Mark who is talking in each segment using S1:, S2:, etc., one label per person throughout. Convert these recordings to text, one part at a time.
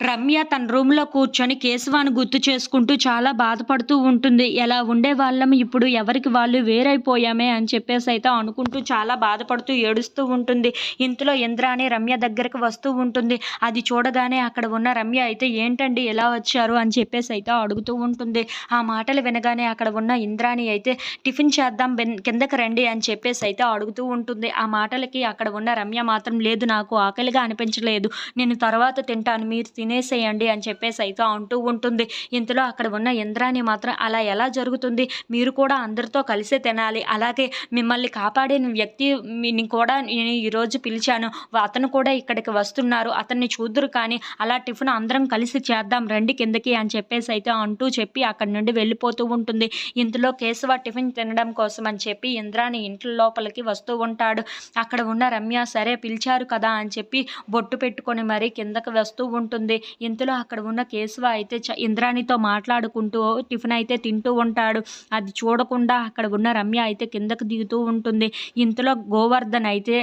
S1: రమ్య తన రూమ్లో కూర్చొని కేశవాన్ని గుర్తు చేసుకుంటూ చాలా బాధపడుతూ ఉంటుంది. ఎలా ఉండే వాళ్ళం? ఇప్పుడు ఎవరికి వాళ్ళు వేరైపోయామే అని చెప్పేసి అయితే అనుకుంటూ చాలా బాధపడుతూ ఏడుస్తూ ఉంటుంది. ఇంతలో ఇంద్రాణి రమ్య దగ్గరకు వస్తూ ఉంటుంది. అది చూడగానే అక్కడ ఉన్న రమ్య అయితే ఏంటండి ఎలా వచ్చారు అని చెప్పేసి అయితే అడుగుతూ ఉంటుంది. ఆ మాటలు వినగానే అక్కడ ఉన్న ఇంద్రాణి అయితే టిఫిన్ చేద్దాం బెన్- కిందకి రండి అని చెప్పేసి అయితే అడుగుతూ ఉంటుంది. ఆ మాటలకి అక్కడ ఉన్న రమ్య మాత్రం లేదు నాకు ఆకలిగా అనిపించలేదు. నేను తర్వాత తింటాను. మీరు తినేసేయండి అని చెప్పేసి అయితే అంటూ ఉంటుంది. ఇంతలో అక్కడ ఉన్న ఇంద్రాని మాత్రం అలా ఎలా జరుగుతుంది? మీరు కూడా అందరితో కలిసే తినాలి. అలాగే మిమ్మల్ని కాపాడిన వ్యక్తి కూడా నేను ఈరోజు పిలిచాను. అతను కూడా ఇక్కడికి వస్తున్నారు. అతన్ని చూద్దరు కానీ అలా టిఫిన్ అందరం కలిసి చేద్దాం రండి కిందకి అని చెప్పేసి అయితే అంటూ చెప్పి అక్కడి నుండి వెళ్ళిపోతూ ఉంటుంది. ఇంతలో కేశవ టిఫిన్ తినడం కోసం అని చెప్పి ఇంద్రాని ఇంట్లో లోపలికి వస్తూ ఉంటాడు. అక్కడ ఉన్న రమ్య సరే పిలిచారు కదా అని చెప్పి బొట్టు పెట్టుకొని మరీ కిందకి వస్తూ ఉంటుంది. ఇంతలో అక్కడ ఉన్న కేశవ అయితే ఇంద్రాణితో మాట్లాడుకుంటూ టిఫిన్ అయితే తింటూ ఉంటాడు. అది చూడకుండా అక్కడ ఉన్న రమ్య అయితే కిందకు దిగుతూ ఉంటుంది. ఇంతలో గోవర్ధన్ అయితే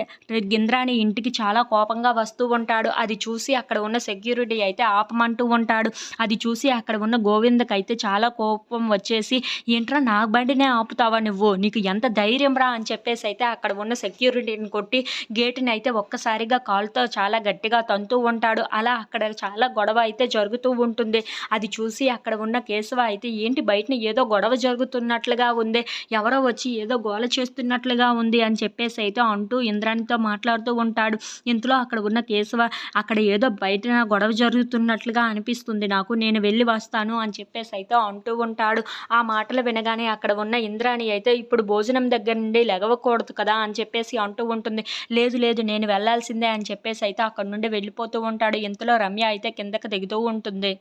S1: ఇంద్రాణి ఇంటికి చాలా కోపంగా వస్తూ ఉంటాడు. అది చూసి అక్కడ ఉన్న సెక్యూరిటీ అయితే ఆపమంటూ ఉంటాడు. అది చూసి అక్కడ ఉన్న గోవిందకి అయితే చాలా కోపం వచ్చేసి ఏంట్రా నా బండినే ఆపుతావా నువ్వు? నీకు ఎంత ధైర్యం రా? అని చెప్పేసి అయితే అక్కడ ఉన్న సెక్యూరిటీని కొట్టి గేటుని అయితే ఒక్కసారిగా కాలుతో చాలా గట్టిగా తంతూ ఉంటాడు. అలా అక్కడ చాలా గొడవ అయితే జరుగుతూ ఉంటుంది. అది చూసి అక్కడ ఉన్న కేశవ అయితే ఏంటి బయటన ఏదో గొడవ జరుగుతున్నట్లుగా ఉంది. ఎవరో వచ్చి ఏదో గోల చేస్తున్నట్లుగా ఉంది అని చెప్పేసి అయితే అంటూ ఇంద్రాణితో మాట్లాడుతూ ఉంటాడు. ఇంతలో అక్కడ ఉన్న కేశవ అక్కడ ఏదో బయట గొడవ జరుగుతున్నట్లుగా అనిపిస్తుంది. నాకు నేను వెళ్ళి వస్తాను అని చెప్పేసి అయితే అంటూ ఉంటాడు. ఆ మాటలు వినగానే అక్కడ ఉన్న ఇంద్రాణి అయితే ఇప్పుడు భోజనం దగ్గర నుండి లెగవకూడదు కదా అని చెప్పేసి అంటూ ఉంటుంది. లేదు లేదు నేను వెళ్ళాల్సిందే అని చెప్పేసి అయితే అక్కడ నుండి వెళ్ళిపోతూ ఉంటాడు. ఇంతలో రమ్య అయితే కిందకి దిగుతూ ఉంటుంది.